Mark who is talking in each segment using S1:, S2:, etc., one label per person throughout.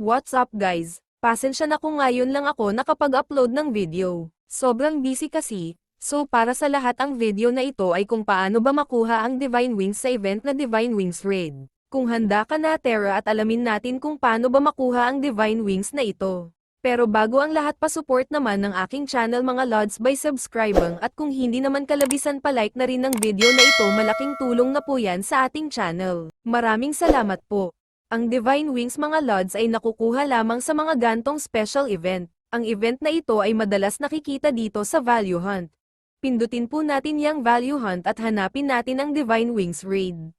S1: What's up guys? Pasensya na kung ngayon lang ako nakapag-upload ng video. Sobrang busy kasi, so para sa lahat ang video na ito ay kung paano ba makuha ang Divine Wings sa event na Divine Wings Raid. Kung handa ka na Terra at alamin natin kung paano ba makuha ang Divine Wings na ito. Pero bago ang lahat pa support naman ng aking channel mga lods by subscribing at kung hindi naman kalabisan pa like na rin ng video na ito malaking tulong na po yan sa ating channel. Maraming salamat po. Ang Divine Wings mga lods ay nakukuha lamang sa mga gantong special event. Ang event na ito ay madalas nakikita dito sa Value Hunt. Pindutin po natin yang Value Hunt at hanapin natin ang Divine Wings Raid.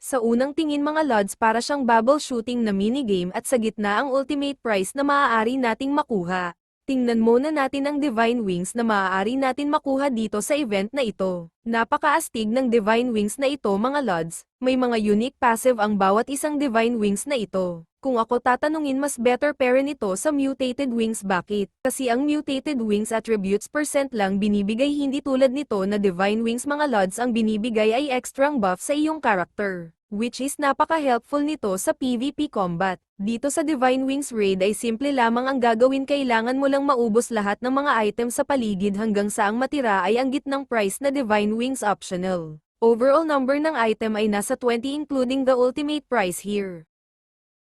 S1: Sa unang tingin mga lods para siyang bubble shooting na minigame at sa gitna ang ultimate prize na maaari nating makuha. Tingnan muna natin ang Divine Wings na maaari natin makuha dito sa event na ito. Napakaastig ng Divine Wings na ito mga lods, may mga unique passive ang bawat isang Divine Wings na ito. Kung ako tatanungin mas better pair nito sa Mutated Wings bakit? Kasi ang Mutated Wings attributes percent lang binibigay hindi tulad nito na Divine Wings mga lods ang binibigay ay extrang buff sa iyong character. Which is napaka-helpful nito sa PvP combat. Dito sa Divine Wings Raid ay simple lamang ang gagawin kailangan mo lang maubos lahat ng mga items sa paligid hanggang sa ang matira ay ang gitnang price na Divine Wings optional. Overall number ng item ay nasa 20 including the ultimate price here.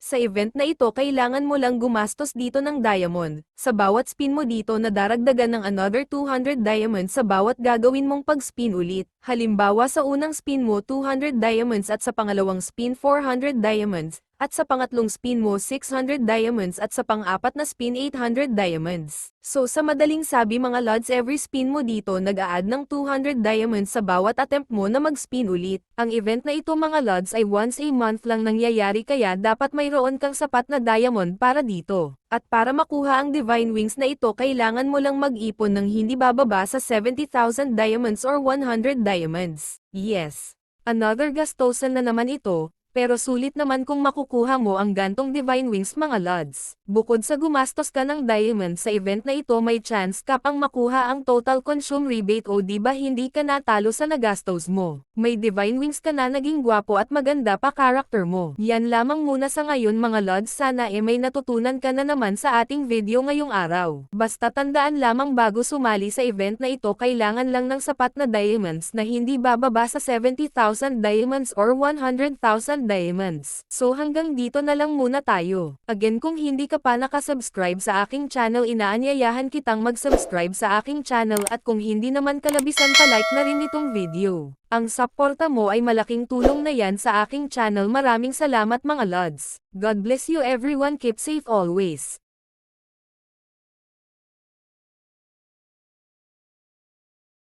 S1: Sa event na ito kailangan mo lang gumastos dito ng diamond. Sa bawat spin mo dito na daragdagan ng another 200 diamonds sa bawat gagawin mong pag-spin ulit. Halimbawa sa unang spin mo 200 diamonds at sa pangalawang spin 400 diamonds, at sa pangatlong spin mo 600 diamonds at sa pang-apat na spin 800 diamonds. So sa madaling sabi mga lods every spin mo dito nag-a-add ng 200 diamonds sa bawat attempt mo na mag-spin ulit. Ang event na ito mga lods ay once a month lang nangyayari kaya dapat mayroon kang sapat na diamond para dito. At para makuha ang Divine Wings na ito kailangan mo lang mag-ipon ng hindi bababa sa 70,000 diamonds or 100 diamonds. Yes. Another gastosan na naman ito, pero sulit naman kung makukuha mo ang gantong Divine Wings mga lods. Bukod sa gumastos ka ng diamond sa event na ito may chance ka pang makuha ang total consume rebate o di ba hindi ka natalo sa nagastos mo. May Divine Wings ka na naging gwapo at maganda pa character mo. Yan lamang muna sa ngayon mga lods sana e may natutunan ka na naman sa ating video ngayong araw. Basta tandaan lamang bago sumali sa event na ito kailangan lang ng sapat na diamonds na hindi bababa sa 70,000 diamonds or 100,000 diamonds. So hanggang dito na lang muna tayo. Again kung hindi ka pa nakasubscribe sa aking channel inaanyayahan kitang mag-subscribe sa aking channel at kung hindi naman kalabisan pa like na rin itong video. Ang suporta mo ay malaking tulong na yan sa aking channel maraming salamat mga lods. God bless you everyone keep safe always.